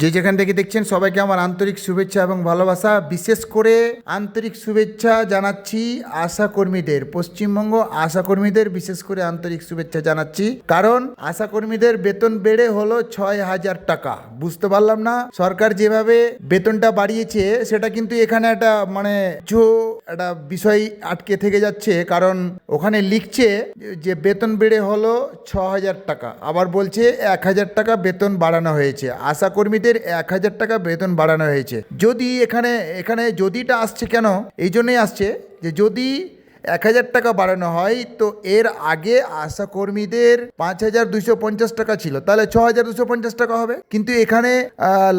যে যেখান থেকে দেখছেন সবাইকে আমার আন্তরিক শুভেচ্ছা এবং ভালোবাসা। বিশেষ করে আন্তরিক শুভেচ্ছা জানাচ্ছি আশা কর্মীদের পশ্চিমবঙ্গ আশা কর্মীদের বিশেষ করে আন্তরিক শুভেচ্ছা জানাচ্ছি। কারণ আশা কর্মীদের বেতন বেড়ে হলো ছয় হাজার টাকা। বুঝতে পারলাম না, সরকার যেভাবে বেতনটা বাড়িয়েছে, সেটা কিন্তু এখানে একটা মানে কিছু একটা বিষয় আটকে থেকে যাচ্ছে। কারণ ওখানে লিখছে যে বেতন বেড়ে হলো ছ হাজার টাকা। আবার বলছে এক হাজার টাকা বেতন বাড়ানো হয়েছে। আশা কর্মীদের এক হাজার টাকা বেতন বাড়ানো হয়েছে। যদি এখানে এখানে যদিটা আসছে কেন? এই জন্যই আসছে যে যদি এক হাজার টাকা বাড়ানো হয়, তো এর আগে আশা কর্মীদের পাঁচ হাজার দুশো পঞ্চাশ টাকা ছিল। তাহলে ছ হাজার দুশো পঞ্চাশ টাকা হবে। কিন্তু এখানে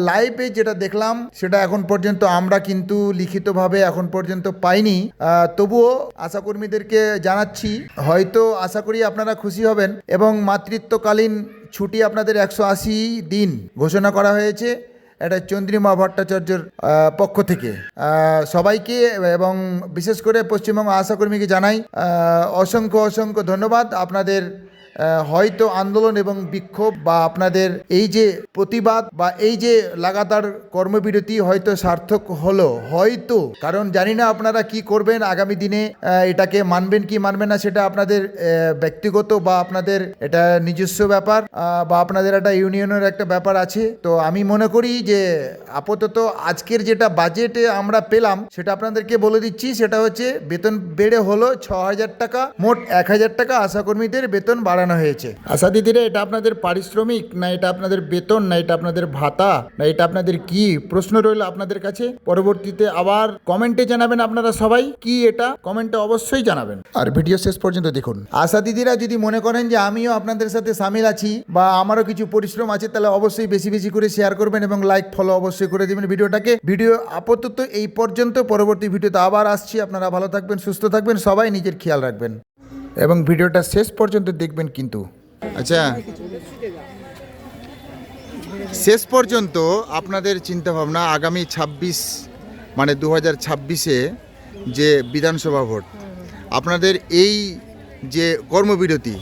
লাইভে যেটা দেখলাম, সেটা এখন পর্যন্ত আমরা কিন্তু লিখিতভাবে এখন পর্যন্ত পাইনি। তবুও আশা কর্মীদেরকে জানাচ্ছি, হয়তো আশা করি আপনারা খুশি হবেন এবং মাতৃত্বকালীন ছুটি আপনাদের একশো আশি দিন ঘোষণা করা হয়েছে এটা চন্দ্রিমা ভট্টাচার্যর পক্ষ থেকে। সবাইকে এবং বিশেষ করে পশ্চিমবঙ্গ আশাকর্মীকে জানাই অসংখ্য অসংখ্য ধন্যবাদ। আপনাদের হয়তো আন্দোলন এবং বিক্ষোভ বা আপনাদের এই যে প্রতিবাদ বা এই যে লাগাতার কর্মবিরতি হয়তো সার্থক হলো, হয়তো। কারণ জানি না আপনারা কি করবেন আগামী দিনে এটাকে মানবেন কি মানবেন না সেটা আপনাদের ব্যক্তিগত বা আপনাদের এটা নিজস্ব ব্যাপার বা আপনাদের একটা ইউনিয়নের একটা ব্যাপার আছে। তো আমি মনে করি যে আপাতত আজকের যেটা বাজেটে আমরা পেলাম, সেটা আপনাদেরকে বলে দিচ্ছি, সেটা হচ্ছে বেতন বেড়ে হলো ছ হাজার টাকা, মোট এক হাজার টাকা আশাকর্মীদের বেতন বাড়ানো হয়েছে। আশা দিদিরা এটা আপনাদের পারিশ্রমিক না এটা আপনাদের বেতন না এটা আপনাদের ভাতা না এটা আপনাদের কি প্রশ্ন রইল আপনাদের কাছে? পরবর্তীতে আবার কমেন্টে জানাবেন আপনারা সবাই কি এটা? কমেন্টে অবশ্যই জানাবেন। আর ভিডিও শেষ পর্যন্ত দেখুন। আশা দিদিরা যদি মনে করেন যে আমিও আপনাদের সাথে সামিল আছি বা আমারও কিছু পরিশ্রম আছে তাহলে অবশ্যই বেশি বেশি করে শেয়ার করবেন এবং লাইক ফলো অবশ্যই করে দিবেন ভিডিওটাকে। ভিডিও আপাতত এই পর্যন্ত পরবর্তী ভিডিওতে আবার আসছি। আপনারা ভালো থাকবেন সুস্থ থাকবেন সবাই নিজের খেয়াল রাখবেন। এবং ভিডিওটা শেষ পর্যন্ত দেখবেন কিন্তু। আচ্ছা। শেষ পর্যন্ত আপনাদের চিন্তাভাবনা আগামী ছাব্বিশ মানে দু হাজার ছাব্বিশে যে বিধানসভা ভোট, আপনাদের এই যে কর্মবিরতি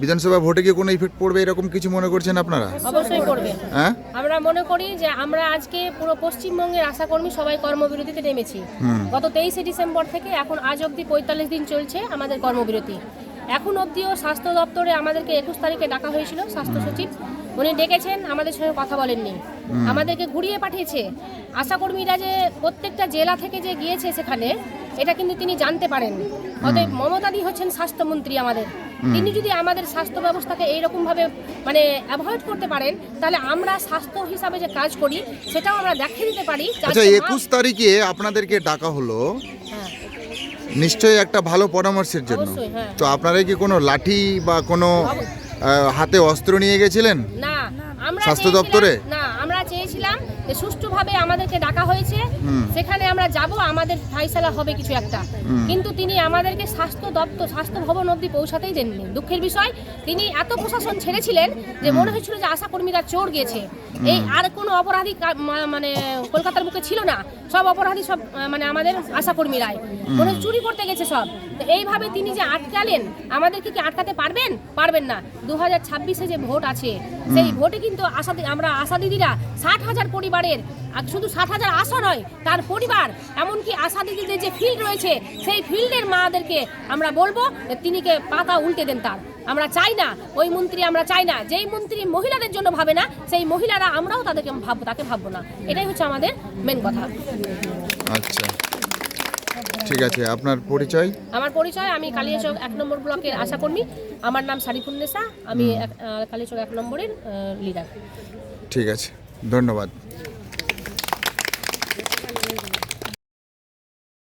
বিধানসভা ভোটে কি কোনো ইফেক্ট পড়বে এরকম কিছু মনে করছেন আপনারা? অবশ্যই করবে। হ্যাঁ? আমরা মনে করি যে আমরা আজকে পুরো পশ্চিমবঙ্গের আশাকর্মী সবাই কর্মবিরতিতে নেমেছি। গত তেইশে ডিসেম্বর থেকে এখন আজ অবধি পঁয়তাল্লিশ দিন চলছে আমাদের কর্মবিরতি। এখন অবধিও স্বাস্থ্য দপ্তরে আমাদেরকে একুশ তারিখে ডাকা হয়েছিল স্বাস্থ্য সচিব। উনি ডেকেছেন আমাদের সঙ্গে কথা বলেননি। আমাদেরকে ঘুরিয়ে পাঠিয়েছে। আশাকর্মীরা যে প্রত্যেকটা জেলা থেকে যে গিয়েছে সেখানে এটা কিন্তু তিনি জানতে পারেন অতএব মমতাদি হচ্ছেন স্বাস্থ্যমন্ত্রী আমাদের। তিনি যদি আমাদের স্বাস্থ্য ব্যবস্থাকে এইরকমভাবে মানে অ্যাভয়েড করতে পারেন তাহলে আমরা স্বাস্থ্য হিসাবে যে কাজ করি সেটাও আমরা দেখিয়ে দিতে পারি। আচ্ছা একুশ তারিখে আপনাদেরকে ডাকা হলো। হ্যাঁ, নিশ্চয়ই একটা ভালো পরামর্শের জন্য। হ্যাঁ। তো আপনারা কি কোনো লাঠি বা কোনো হাতে অস্ত্র নিয়ে গেছিলেন? না আমরা স্বাস্থ্য দপ্তরে? না আমরা চেয়েছিলাম সুষ্ঠুভাবে আমাদেরকে ডাকা হয়েছে সেখানে আমরা যাব আমাদের ফাইসালা হবে কিছু একটা। কিন্তু তিনি আমাদেরকে স্বাস্থ্য দপ্তর স্বাস্থ্য ভবন অবধি পৌঁছাতেই দেননি। দুঃখের বিষয় তিনি এত প্রশাসন ছেড়েছিলেন যে মনে হয়েছিল যে আশা কর্মীরা চোর গিয়েছে এই আর কোনো অপরাধী মানে কলকাতার বুকে ছিল না। সব অপরাধী সব মানে আমাদের আশা কর্মীরাই। মনে হয় চুরি করতে গেছে সব। তো এইভাবে তিনি যে আটকালেন আমাদেরকে কি আটকাতে পারবেন? পারবেন না। দু হাজার ছাব্বিশে যে ভোট আছে সেই ভোটে কিন্তু আশা আমরা আশা দিদিরা ষাট হাজার পরিবারের। আর শুধু ষাট হাজার আশা নয় তার পরিবার এমনকি আশা দিদিদের যে ফিল্ড রয়েছে সেই ফিল্ডের মাদেরকে আমরা বলব যে তিনিকে পাতা উল্টে দেন তার। আমরা চাই না ওই মন্ত্রী আমরা চাই না। যেই মন্ত্রী মহিলাদের জন্য ভাবে না সেই মহিলারা আমরাও তাদেরকে ভাববো তাকে ভাববো না। এটাই হচ্ছে আমাদের মেন কথা। আচ্ছা। ঠিক আছে আপনার পরিচয়? আমার পরিচয় আমি কালিয়াচক এক নম্বর ব্লকের আশাকর্মী আমার নাম সারিফুন্নেসা আমি কালিয়াচক এক নম্বরের লিডার ঠিক আছে। धन्यवाद।